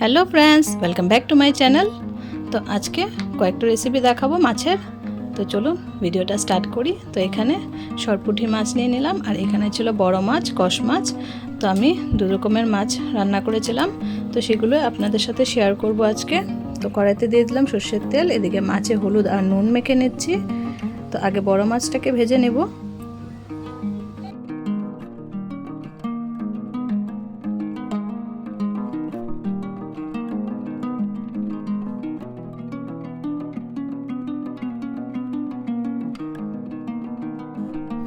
Hello friends, welcome back to my channel. তো আজকে কয়েকটা রেসিপি দেখাবো মাছের। তো চলুন ভিডিওটা স্টার্ট করি। তো এখানে সরপুঁটি মাছ নিয়ে নিলাম, আর এখানে ছিল বড় মাছ, কষ মাছ। তো আমি দু রকমের মাছ রান্না করেছিলাম। তো সেগুলো আপনাদের সাথে শেয়ার করব আজকে। তো কড়াইতে দিয়ে দিলাম সর্ষের তেল, এদিকে মাছে হলুদ আর নুন মেখে নিচ্ছি। তো আগে বড় মাছটাকে ভেজে নেব।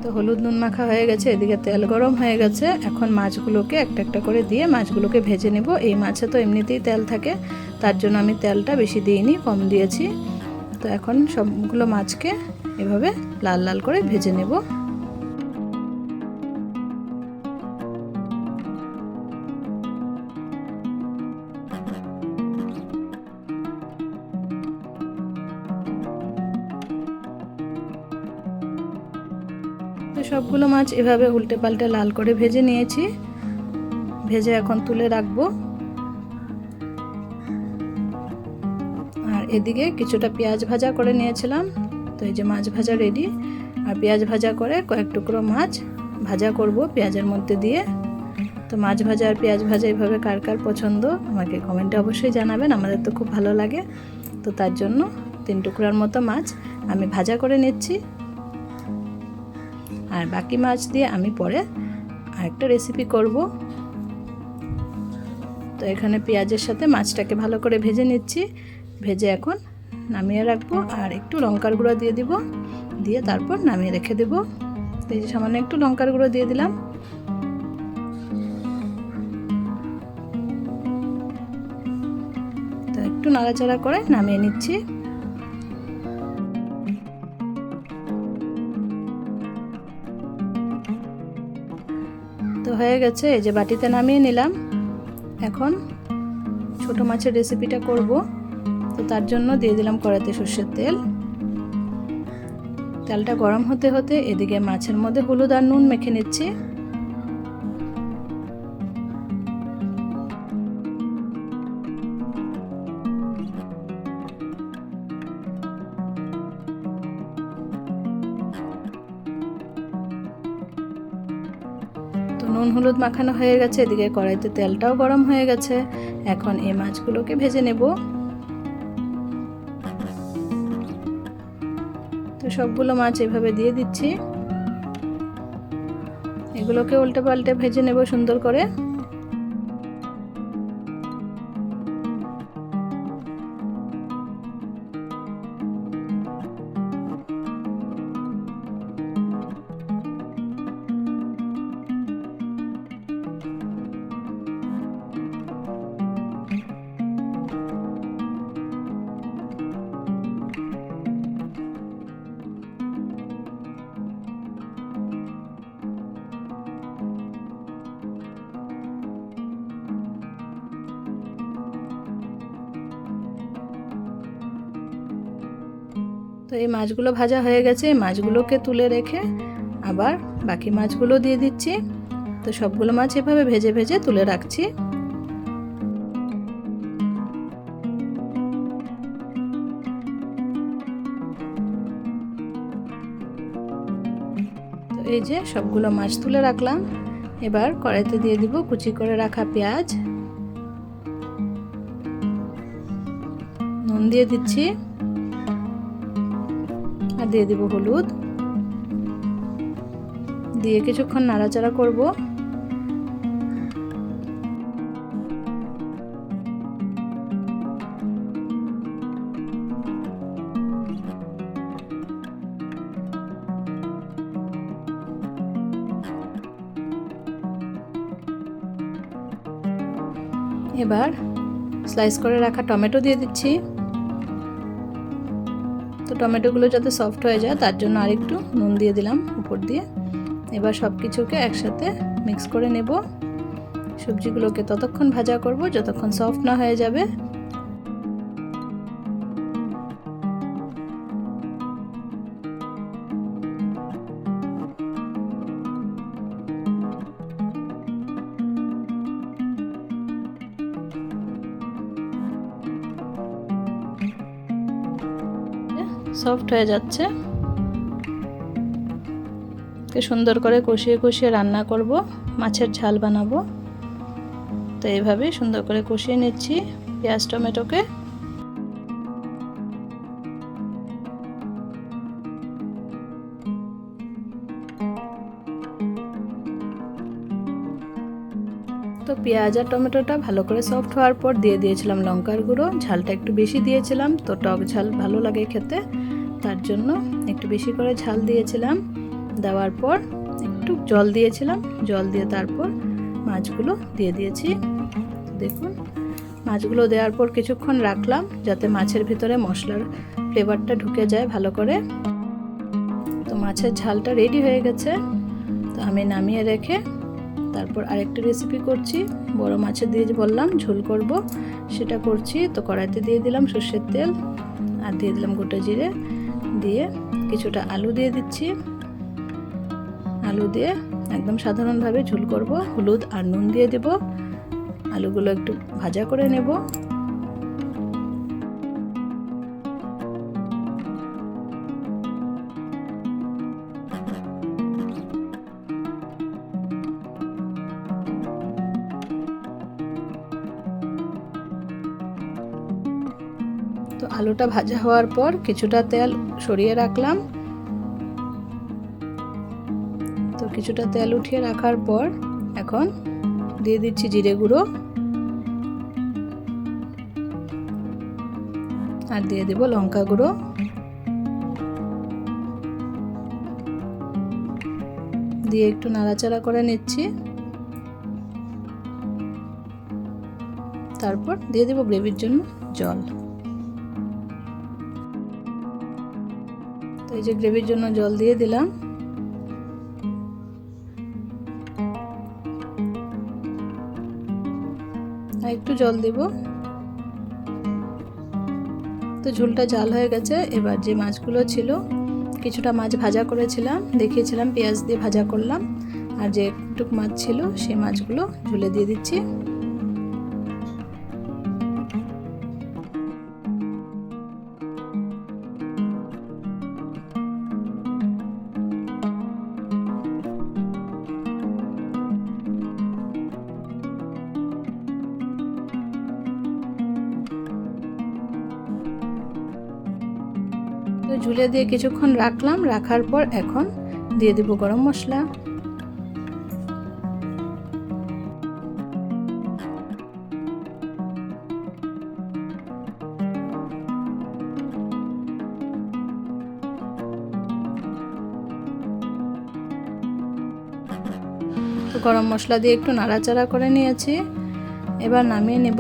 তো হলুদ নুন মাখা হয়ে গেছে, এদিকে তেল গরম হয়ে গেছে। এখন মাছগুলোকে একটা একটা করে দিয়ে মাছগুলোকে ভেজে নেব। এই মাছে তো এমনিতেই তেল থাকে, তার জন্য আমি তেলটা বেশি দিইনি, কম দিয়েছি। তো এখন সবগুলো মাছকে এভাবে লাল লাল করে ভেজে নেব। তো সবগুলো মাছ এভাবে উল্টে পাল্টে লাল করে ভেজে নিয়েছি। ভেজে এখন তুলে রাখব। আর এদিকে কিছুটা পেঁয়াজ ভাজা করে নিয়েছিলাম। তো এই যে মাছ ভাজা রেডি আর পেঁয়াজ ভাজা করে কয়েক টুকরো মাছ ভাজা করব পেঁয়াজের মধ্যে দিয়ে। তো মাছ ভাজা আর পেঁয়াজ ভাজা এইভাবে কার কার পছন্দ আমাকে কমেন্টে অবশ্যই জানাবেন। আমাদের তো খুব ভালো লাগে। তো তার জন্য তিন টুকরার মতো মাছ আমি ভাজা করে নিচ্ছি। আর বাকি মাছ দিয়ে আমি পরে আরেকটা রেসিপি করব। তো এখানে পেঁয়াজের সাথে মাছটাকে ভালো করে ভেজে নিচ্ছি। ভেজে এখন নামিয়ে রাখব আর একটু লঙ্কার গুঁড়ো দিয়ে দিব। দিয়ে তারপর নামিয়ে রেখে দেব। এই যে সামান্য একটু লঙ্কার গুঁড়ো দিয়ে দিলাম। তো একটু নাড়াচাড়া করে নামিয়ে নিচ্ছি। হয়ে গেছে, এই যে বাটিতে নামিয়ে নিলাম। এখন ছোট মাছের রেসিপিটা করব। তো তার জন্য দিয়ে দিলাম কড়াতে সর্ষের তেল। তেলটা গরম হতে হতে এদিকে মাছের মধ্যে হলুদ আর নুন মেখে নিচ্ছি। নুন হলুদ মাখানো হয়ে গেছে, এদিকে কড়াইতে তেলটাও গরম হয়ে গেছে। এখন এই মাছগুলোকে ভেজে নেব। তো সবগুলো মাছ এভাবে দিয়ে দিচ্ছি। এগুলোকে উল্টে পাল্টে ভেজে নেব সুন্দর করে। এই মাছগুলো ভাজা হয়ে গেছে মাছগুলোকে তুলে রেখে আবার বাকি মাছগুলো দিয়ে দিচ্ছি। তো সবগুলো মাছ এভাবে ভেজে ভেজে তুলে রাখছি। এই যে সবগুলো মাছ তুলে রাখলাম। এবার কড়াইতে দিয়ে দিব কুচি করে রাখা পেঁয়াজ। নুন দিয়ে দিচ্ছি। আর দিয়ে দিব হলুদ। দিয়ে কিছুক্ষণ নাড়াচাড়া করব। এবার স্লাইস করে রাখা টমেটো দিয়ে দিচ্ছি। তো টমেটোগুলো যাতে সফট হয়ে যায়, তার জন্য আরেকটু নুন দিয়ে দিলাম উপর দিয়ে। এবার সব কিছুকে একসাথে মিক্স করে নেব। সবজিগুলোকে ততক্ষণ ভাজা করব, যতক্ষণ সফট না হয়ে যাবে। সফট হয়ে যাচ্ছে। তো সুন্দর করে কষিয়ে কষিয়ে রান্না করব, মাছের ঝাল বানাবো। তো এইভাবেই সুন্দর করে কষিয়ে নিচ্ছি পেঁয়াজ, টমেটোকে। তো পেঁয়াজ আর টমেটোটা ভালো করে সফট হওয়ার পর দিয়ে দিয়েছিলাম লঙ্কার গুঁড়ো, ঝালটা একটু বেশি দিয়েছিলাম, তো টক ঝাল ভালো লাগে খেতে। তার জন্য একটু বেশি করে ঝাল দিয়েছিলাম। দেওয়ার পর একটু জল দিয়েছিলাম। জল দিয়ে তারপর মাছগুলো দিয়ে দিয়েছি। দেখুন, মাছগুলো দেওয়ার পর কিছুক্ষণ রাখলাম যাতে মাছের ভিতরে মশলার ফ্লেভারটা ঢুকে যায় ভালো করে। তো মাছের ঝালটা রেডি হয়ে গেছে। তো আমি নামিয়ে রেখে তারপর আরেকটা রেসিপি করছি। বড় মাছের দিয়ে বললাম, ঝোল করব। সেটা করছি। তো কড়াইতে দিয়ে দিলাম সর্ষের তেল আর দিয়ে দিলাম গোটা জিরে। দিয়ে কিছুটা আলু দিয়ে দিচ্ছি। আলু দিয়ে একদম সাধারণভাবে ঝোল করব। হলুদ আর নুন দিয়ে দেব। আলুগুলো একটু ভাজা করে নেব। আলুটা ভাজা হওয়ার পর কিছুটা তেল সরিয়ে রাখলাম। তো কিছুটা তেল উঠিয়ে রাখার পর এখন দিয়ে দিচ্ছি জিরে গুঁড়ো। আর দিয়ে দেব লঙ্কা গুঁড়ো। দিয়ে একটু নাড়াচাড়া করে নিচ্ছি। তারপর দিয়ে দেব গ্রেভির জন্য জল। যে গ্রেভির জন্য জল দিয়ে দিলাম। আর একটু জল দেব। তো ঝোলটা জাল হয়ে গেছে। এবার যে মাছগুলো ছিল, কিছুটা মাছ ভাজা করেছিলাম, দেখিয়েছিলাম, পেঁয়াজ দিয়ে ভাজা করলাম। আর যে একটুক মাছ ছিল, সেই মাছগুলো ঝুলে দিয়ে দিচ্ছি। তো ঝুলে দিয়ে কিছুক্ষণ রাখলাম, রাখার পর এখন দিয়ে দেব গরম মশলা। গরম মশলা দিয়ে একটু নাড়াচাড়া করে নিয়েছি। এবার নামিয়ে নেব।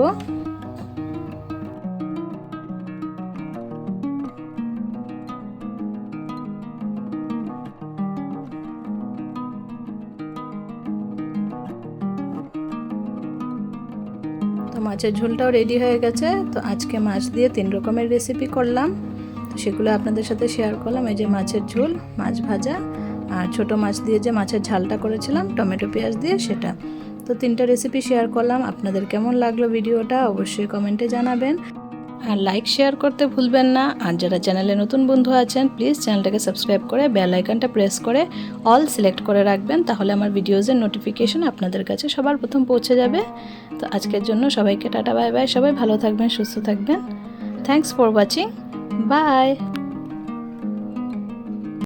মাছের ঝোলটাও রেডি হয়ে গেছে। তো আজকে মাছ দিয়ে তিন রকমের রেসিপি করলাম। তো সেগুলো আপনাদের সাথে শেয়ার করলাম। এই যে মাছের ঝোল, মাছ ভাজা আর ছোট মাছ দিয়ে যে মাছের ঝালটা করেছিলাম, টমেটো পেঁয়াজ দিয়ে সেটা। তো তিনটা রেসিপি শেয়ার করলাম। আপনাদের কেমন লাগল ভিডিওটা অবশ্যই কমেন্টে জানাবেন। আর লাইক শেয়ার করতে ভুলবেন না। আর যারা চ্যানেলে নতুন বন্ধু আছেন প্লিজ চ্যানেলটাকে সাবস্ক্রাইব করে বেল আইকনটা প্রেস করে অল সিলেক্ট করে রাখবেন, তাহলে আমার ভিডিওজের নোটিফিকেশন আপনাদের কাছে সবার প্রথম পৌঁছে যাবে। তো আজকের জন্য সবাইকে টাটা বাই বাই সবাই ভালো থাকবেন, সুস্থ থাকবেন। Thanks for watching by